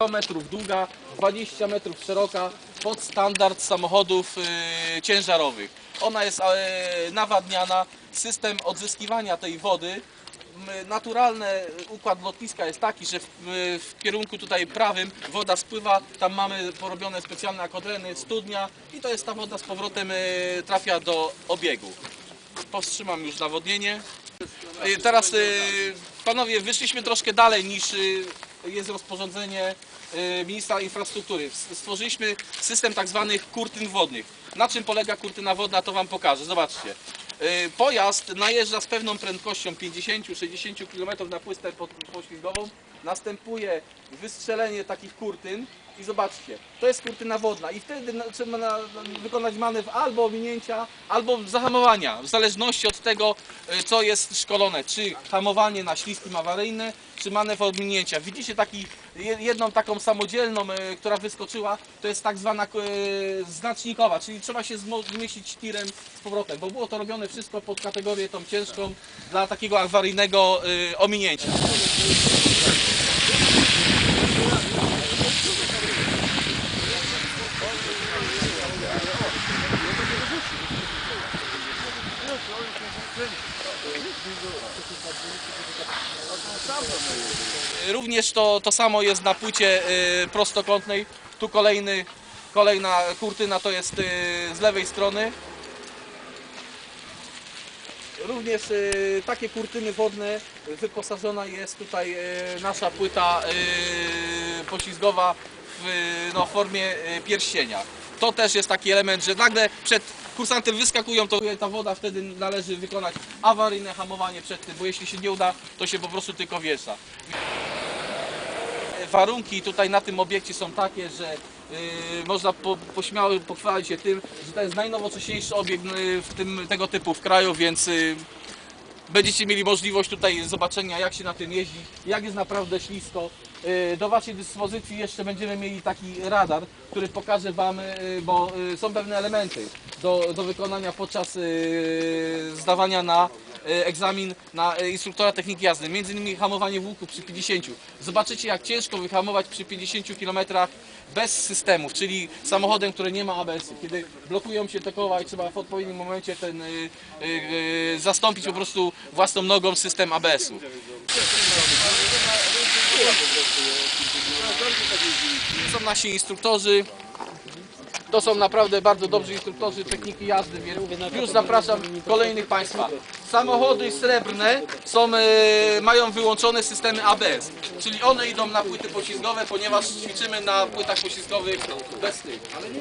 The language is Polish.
100 metrów długa, 20 metrów szeroka, pod standard samochodów y, ciężarowych. Ona jest e, nawadniana, system odzyskiwania tej wody Naturalny układ lotniska jest taki, że w, w kierunku tutaj prawym woda spływa, tam mamy porobione specjalne akodreny, studnia i to jest ta woda z powrotem e, trafia do obiegu. Powstrzymam już nawodnienie. E, Teraz panowie wyszliśmy troszkę dalej niż jest rozporządzenie e, ministra infrastruktury. Stworzyliśmy system tak zwanych kurtyn wodnych. Na czym polega kurtyna wodna to wam pokażę. Zobaczcie. E, Pojazd najeżdża z pewną prędkością 50-60 km na płystę poślizgową. Następuje wystrzelenie takich kurtyn i zobaczcie, to jest kurtyna wodna i wtedy trzeba na, na, wykonać manewr albo ominięcia, albo zahamowania, w zależności od tego, e, co jest szkolone, czy hamowanie na śliskim awaryjne, czy manewr ominięcia. Widzicie taki, je- jedną taką samodzielną, e, która wyskoczyła, to jest tak zwana e, znacznikowa, czyli trzeba się zmieścić tirem z powrotem, bo było to robione wszystko pod kategorię tą ciężką dla takiego awaryjnego ominięcia. Również to, to samo jest na płycie y, prostokątnej. Tu kolejny, kolejna kurtyna to jest y, z lewej strony. Również y, takie kurtyny wodne wyposażona jest tutaj nasza płyta poślizgowa w no, formie pierścienia. To też jest taki element, że nagle przed kursantem wyskakują, to ta woda wtedy należy wykonać awaryjne hamowanie przed tym, bo jeśli się nie uda, to się po prostu tylko wiesza. Warunki tutaj na tym obiekcie są takie, że y, można po, pośmiało pochwalić się tym, że to jest najnowocześniejszy obiekt y, w tym, tego typu w kraju, więc y, będziecie mieli możliwość tutaj zobaczenia jak się na tym jeździ, jak jest naprawdę ślisko. Y, Do Waszej dyspozycji jeszcze będziemy mieli taki radar, który pokaże Wam, y, bo y, są pewne elementy do, do wykonania podczas zdawania na egzamin na y, instruktora techniki jazdy, między innymi hamowanie w łuku przy 50. Zobaczycie jak ciężko wyhamować przy 50 km bez systemów, czyli samochodem, który nie ma ABS-u. Kiedy blokują się te koła i trzeba w odpowiednim momencie ten, y, zastąpić po prostu własną nogą system ABS-u. Są nasi instruktorzy. To są naprawdę bardzo dobrzy instruktorzy techniki jazdy, więc już zapraszam kolejnych Państwa. Samochody srebrne są, e, mają wyłączone systemy ABS, czyli one idą na płyty poślizgowe, ponieważ ćwiczymy na płytach poślizgowych bez tych. Ale nie